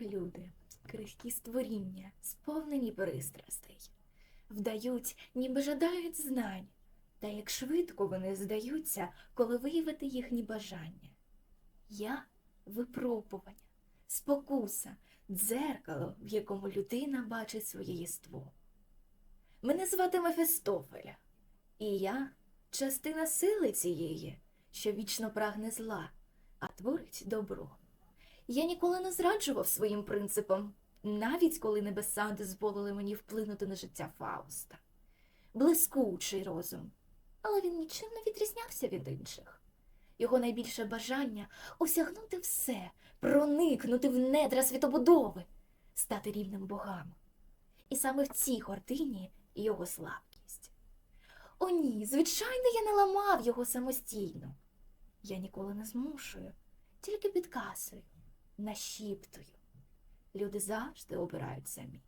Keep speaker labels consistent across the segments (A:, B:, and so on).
A: Люди, крихкі створіння, сповнені пристрастей, вдають, ніби жадають знань, та як швидко вони здаються, коли виявити їхні бажання. Я випробування, спокуса, дзеркало, в якому людина бачить своє єство. Мене звати Мефістофеля, і я частина сили цієї, що вічно прагне зла, а творить добро. Я ніколи не зраджував своїм принципам, навіть коли небеса дозволили мені вплинути на життя Фауста. Блискучий розум, але він нічим не відрізнявся від інших. Його найбільше бажання осягнути все, проникнути в недра світобудови, стати рівним богам. І саме в цій гордині його слабкість. О ні, звичайно, я не ламав його самостійно. Я ніколи не змушую, тільки підказую, нашіптую. Люди завжди обирають самі.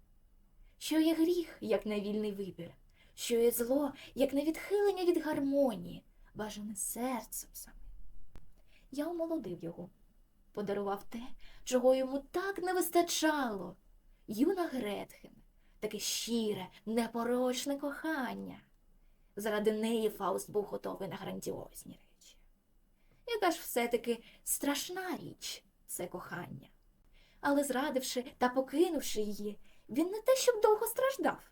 A: Що є гріх, як невільний вибір, що є зло, як невідхилення від гармонії, бажане серцем самим. Я омолодив його, подарував те, чого йому так не вистачало. Юна Гретхен, таке щире, непорочне кохання. Заради неї Фауст був готовий на грандіозні речі. Яка ж все-таки страшна річ це кохання. Але зрадивши та покинувши її, він не те, щоб довго страждав.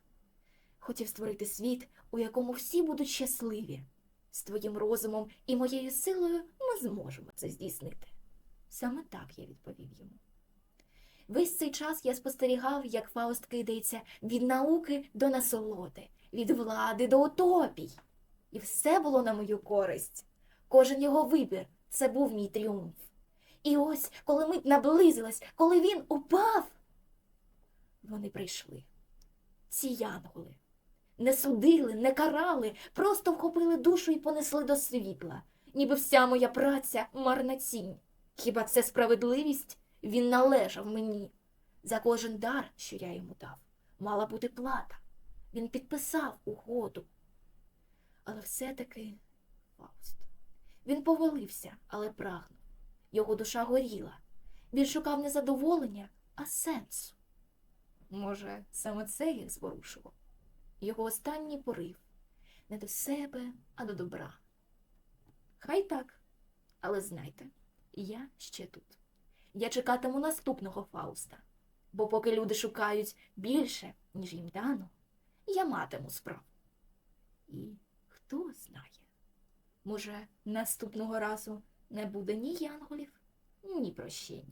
A: Хотів створити світ, у якому всі будуть щасливі. З твоїм розумом і моєю силою ми зможемо це здійснити. Саме так я відповів йому. Весь цей час я спостерігав, як Фауст кидається від науки до насолоди, від влади до утопій. І все було на мою користь. Кожен його вибір це був мій тріумф. І ось, коли мить наблизилась, коли він упав, вони прийшли. Ці янголи. Не судили, не карали, просто вхопили душу і понесли до світла, ніби вся моя праця марна цінь. Хіба це справедливість? Він належав мені. За кожен дар, що я йому дав, мала бути плата. Він підписав угоду. Але все-таки Фауст. Він повелився, але прагнув. Його душа горіла. Він шукав не задоволення, а сенсу. Може, саме це їх зворушило. Його останній порив не до себе, а до добра. Хай так, але знайте, я ще тут. Я чекатиму наступного Фауста, бо поки люди шукають більше, ніж їм дано, я матиму справу. І хто знає, може, наступного разу не буде ні янголів, ні прощення.